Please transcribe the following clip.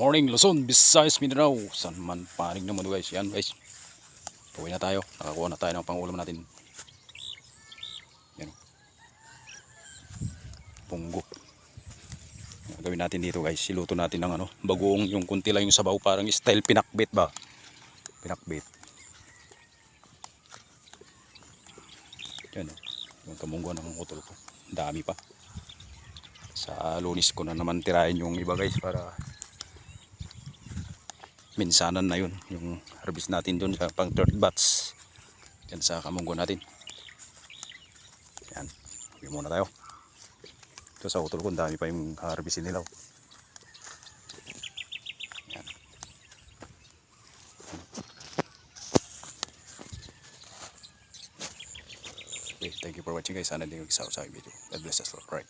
morning Luzon, Visayas, Mindanao. San man panig naman guys. Yan guys. Pauwi na tayo. Nakakuha na tayo ng pangulam natin. Yan. Punggo. Gawin natin dito guys. Siluto natin ng ano. Bagoong yung kunti lang yung sabaw. Parang style pinakbit ba? Pinakbit. Yan o. Yung kamunggo ng utol ko. Dami pa. Sa lunis ko na naman tirahin yung iba guys para minsanan na yun. Yung harvest natin dun sa pang third batch. Yan sa kamunggo natin. Yan. Uwi muna tayo. Ito sa utol ko dami pa yung harvestin nila oh. yan. Okay, thank you for watching guys. Sana din yung isa sa video. God bless us Lord right